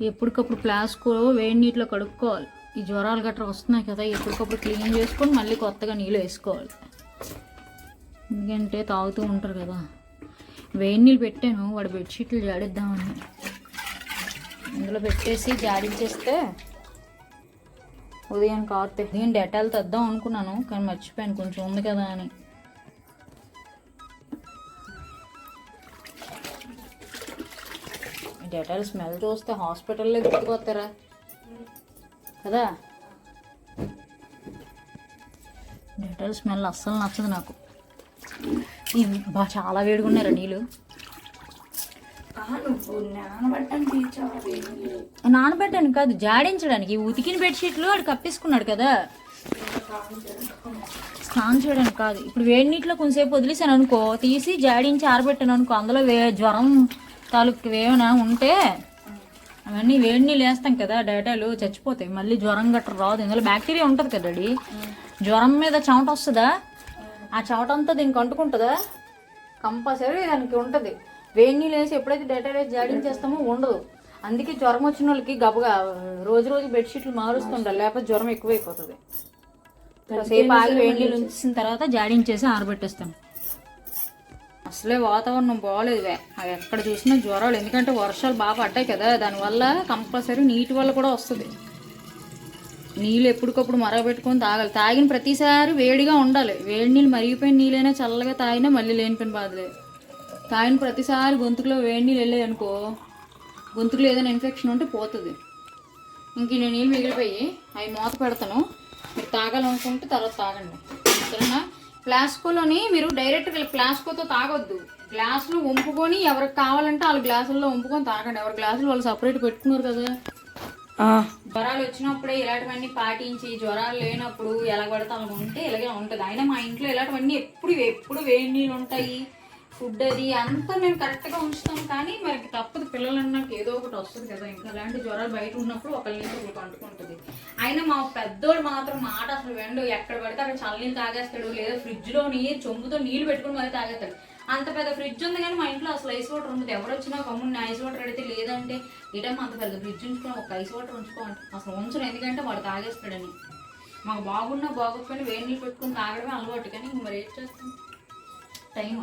ఎప్పటికప్పుడు ఫ్లాస్క్ వేడి నీటిలో కడుక్కోవాలి. ఈ జ్వరాలు గట్రా వస్తున్నాయి కదా ఎప్పటికప్పుడు క్లీన్ చేసుకొని మళ్ళీ కొత్తగా నీళ్ళు వేసుకోవాలి. ఎందుకంటే తాగుతూ ఉంటారు కదా. వేడి నీళ్ళు పెట్టాను వాడు బెడ్షీట్లు జాడిద్దామని. ఇందులో పెట్టేసి జాడించేస్తే ఉదయం కారుతాయి ఉదయం డెటాల్ తెద్దాం అనుకున్నాను కానీ మర్చిపోయాను కొంచెం ఉంది కదా అని. డెటాల్ స్మెల్ చూస్తే హాస్పిటల్లో గుర్తుకొస్తారా కదా? డెటాల్ స్మెల్ అస్సలు నచ్చదు నాకు. ఇవి బా చాలా వేడిగా ఉన్నారా నీళ్ళు. నానబట్టని కాదు జాడించడానికి. ఉతికిన బెడ్షీట్లు వాడు కప్పేసుకున్నాడు కదా. స్నానం చేయడానికి కాదు. ఇప్పుడు వేడి నీటిలో కొంచెంసేపు వదిలేసాను అనుకో తీసి జాడించి ఆరబెట్టాను అనుకో అందులో వే జ్వరం తాలూకు ఏమైనా ఉంటే అవన్నీ వేడి నీళ్ళు వేస్తాం కదా డేటాలు చచ్చిపోతాయి. మళ్ళీ జ్వరం గట్ర రాదు. ఇందులో బ్యాక్టీరియా ఉంటుంది కదా డాడీ. జ్వరం మీద చెమట వస్తుందా? ఆ చెమట అంతా దీనికి అంటుకుంటుందా? కంపల్సరీ దానికి ఉంటుంది. వేడి నీళ్ళు వేసి ఎప్పుడైతే డేటా వేసి జాడించేస్తామో ఉండదు. అందుకే జ్వరం వచ్చిన వాళ్ళకి గబగా రోజు రోజు బెడ్షీట్లు మారుస్తుండాలి. లేకపోతే జ్వరం ఎక్కువైపోతుంది. కాసేపు ఆగి వేడి నీళ్ళు ఉంచిన తర్వాత జాడించేసి ఆరబెట్టేస్తాను అసలే వాతావరణం బాగోలేదు అవి ఎక్కడ చూసినా జ్వరాలు ఎందుకంటే వర్షాలు బాగా పడ్డాయి కదా దానివల్ల కంపల్సరీ నీటి వల్ల కూడా వస్తుంది. నీళ్ళు ఎప్పటికప్పుడు మరగబెట్టుకొని తాగాలి. తాగిన ప్రతిసారి వేడిగా ఉండాలి. వేడి నీళ్ళు మరిగిపోయిన నీళ్ళైనా చల్లగా తాగినా మళ్ళీ లేనిపోయిన బాధలే. తాగిన ప్రతిసారి గొంతుకులో వేడి నీళ్ళు వెళ్ళాయి అనుకో గొంతుకులో ఏదైనా ఇన్ఫెక్షన్ ఉంటే పోతుంది. ఇంక నేను నీళ్ళు మిగిలిపోయి అవి మూత పెడతాను. మీరు తాగాలనుకుంటే తర్వాత తాగండి. సరేనా? ఫ్లాస్కోలోని మీరు డైరెక్ట్గా ఫ్లాస్కోతో తాగొద్దు. గ్లాసులు వంపుకొని ఎవరికి కావాలంటే వాళ్ళ గ్లాసుల్లో వంపుకొని తాగండి. ఎవరి గ్లాసులు వాళ్ళు సపరేట్ పెట్టుకున్నారు కదా. జ్వరాలు వచ్చినప్పుడే ఇలాంటివన్నీ పాటించి జ్వరాలు లేనప్పుడు ఎలా పడితే ఉంటే ఇలాగే ఉంటుంది. అయినా మా ఇంట్లో ఇలాంటివన్నీ ఎప్పుడు ఎప్పుడు వేడి నీళ్ళు ఉంటాయి. ఫుడ్ అది అంతా మేము కరెక్ట్గా ఉంచుతాం కానీ మనకి తప్పదు. పిల్లలు అన్నాక ఏదో ఒకటి వస్తుంది కదా. ఇంకా అలాంటి జ్వరాలు బయట ఉన్నప్పుడు ఒకరిని నుంచి ఒకరికి అంటుకుంటుంది అయినా మా పెద్దోడు మాత్రం మాట అసలు వెండు ఎక్కడ పడితే అక్కడ చల్లనీళ్ళు తాగేస్తాడు. లేదా ఫ్రిడ్జ్లో నీరు చెంబుతో నీళ్ళు పెట్టుకుని మరి తాగేస్తాడు. అంత పెద్ద ఫ్రిడ్జ్ ఉంది కానీ మా ఇంట్లో అసలు ఐస్ వాటర్ ఉండదు. ఎవరు వచ్చినా కమ్ముని ఐస్ వాటర్ అడిగితే లేదంటే ఇటమ్ అంత పెద్ద ఫ్రిడ్జ్ ఉంచుకొని ఒక ఐస్ వాటర్ ఉంచుకోండి అసలు ఉంచను ఎందుకంటే వాడు తాగేస్తాడని. మాకు బాగున్నా బాగోకపోయినా వేడి నీళ్ళు పెట్టుకుని తాగడమే అలవాటు. కానీ మరి ఏం చేస్తాం? టైం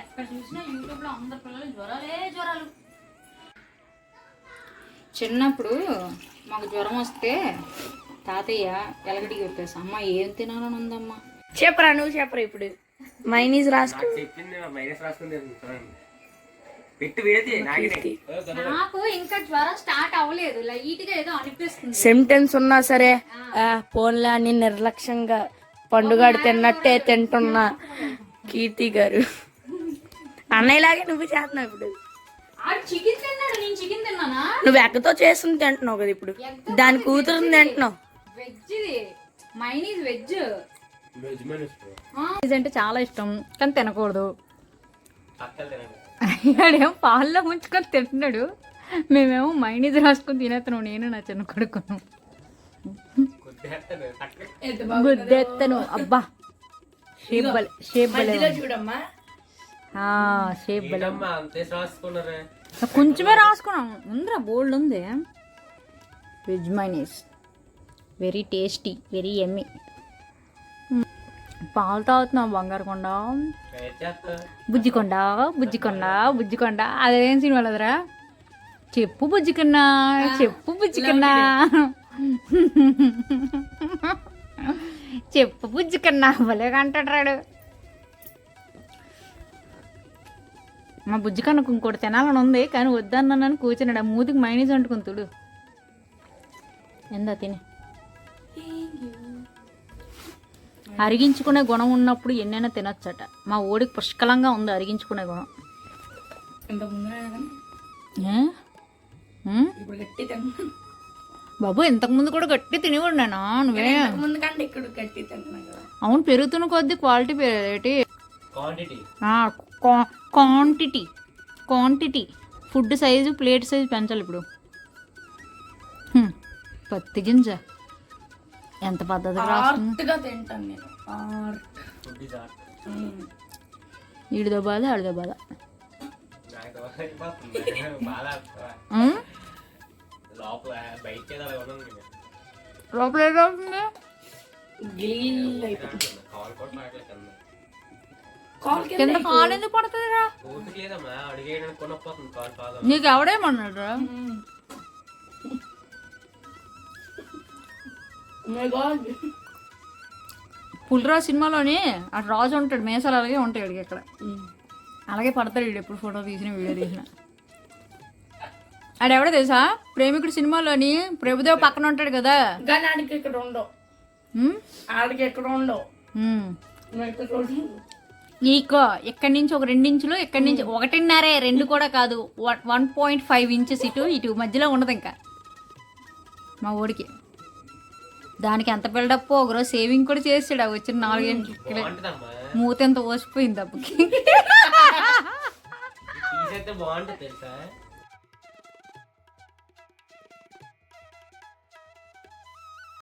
ఎక్కడ చూసినా యూట్యూబ్లో అందరు పిల్లలు జ్వరాలే జ్వరాలు చిన్నప్పుడు మాకు జ్వరం వస్తే తాతయ్య ఎలగడికి చెప్పేసి అమ్మ ఏం తినాలని ఉందమ్మా చెప్పరా నువ్వు చెప్పరా ఇప్పుడు? మైనీస్ రాసుకో. నాకే నాకు ఇంకా జ్వరం స్టార్ట్ అవ్వలేదు లైట్గా ఏదో అనిపిస్తుంది. సిమ్టమ్స్ ఉన్నా సరే పోన్లే అని నిర్లక్ష్యంగా పండుగ తిన్నట్టే తింటున్నా కీర్తి గారు. అన్నయ్యలాగే నువ్వు చేస్తున్నావు ఇప్పుడు. నువ్వు ఎక్కతో చేస్తుంది తింటున్నావు కదా ఇప్పుడు. దాని కూతురుని తింటున్నావు. వెజ్ అంటే చాలా ఇష్టం కానీ తినకూడదు. వాడేమో పాల్లో ముంచుకొని తింటున్నాడు. మేమేమో మైనీస్ రాసుకొని తినేస్తున్నాం నేను నా చిన్న కొడుకును. గుద్దెత్తను అబ్బా షేప్ బలే షేప్ బలే చూడమ్మా ఆ, షేప్ బలే ఏంటమ్మా అంతే రాసుకున్నారే కొంచెమే రాసుకున్నాం ఉందిరా బోల్డ్ ఉంది veg mayonnaise very tasty very ఎమ్మి పాలు తాగుతున్నాం బంగారు కొండ బుజ్జికొండ బుజ్జికొండ బుజ్జికొండ అదేం సినిమా లేదురా చెప్పు బుజ్జికన్నా చెప్పు బుజ్జికన్నా చెప్పు బుజ్జికన్నా భలే అంటాడు మా బుజ్జికన్నకు ఇంకోటి తినాలని ఉంది కానీ వద్దన్నాను కూర్చున్నాడు. ఆ మూతికి మైనీస్ అంటుకుని తుడు. ఎందా తిని. అరిగించుకునే గుణం ఉన్నప్పుడు ఎన్నైనా తినొచ్చట. మా ఓడికి పుష్కలంగా ఉంది అరిగించుకునే గుణం. ఇంత ముందు బాబు ఇంతకుముందు కూడా గట్టి తినేవాడు నేను నువ్వే ముందు కంటే ఇక్కడ గట్టి కదా. అవును పెరుగుతున్న కొద్దీ క్వాలిటీ పెరిగేటి quantity quantity quantity food size plate size పెంచాలి ఇప్పుడు. హ్మ్. పత్తి గింజ. ఎంత పద్ధతిగా రాస్తుంది? ఆర్ట్గా తింటాను నేను. ఆర్ట్ ఫుడ్ ఇస్ ఆర్ట్ ఈడిదో బాధ ఆడిదో బాధ. నాకు? లోపల నేను. లోపల ఏదవుతుంది కింద. కాల్ ఎందుకు కాదు నీకు ఎవడేమన్నాడు గాడ్ పులిరాజు సినిమాలోని ఆ రాజు ఉంటాడు మేసాలు అలాగే ఉంటాయి వీడికి ఇక్కడ. అలాగే పడతాడు వీడు ఎప్పుడు ఫోటో తీసిన వీడియో తీసిన. ఆడెవడో తెలుసా? ప్రేమికుడు సినిమాలోని ప్రభుదేవ్ పక్కన ఉంటాడు కదా. కానీ ఆడికి ఇక్కడ ఉండవు? ఆడికి ఎక్కడ ఉండవు. నీకో ఇక్కడి నుంచి? ఒక రెండు ఇంచులు ఇక్కడి నుంచి? ఒకటిన్నరే రెండు కూడా కాదు. వన్ పాయింట్ ఫైవ్ ఇంచెస్ ఇటు ఇటు మధ్యలో ఉండదు ఇంకా. మా ఊడికి దానికి ఎంత బిల్డప్ ఒకరోజు సేవింగ్ కూడా చేసాడు. ఆ వచ్చిన నాలుగేంటి బాగుంటుందమ్మా. మూత ఎంత ఓసిపోయింది అప్పకి తీసేస్తే బాగుంటుంది తెలుసా?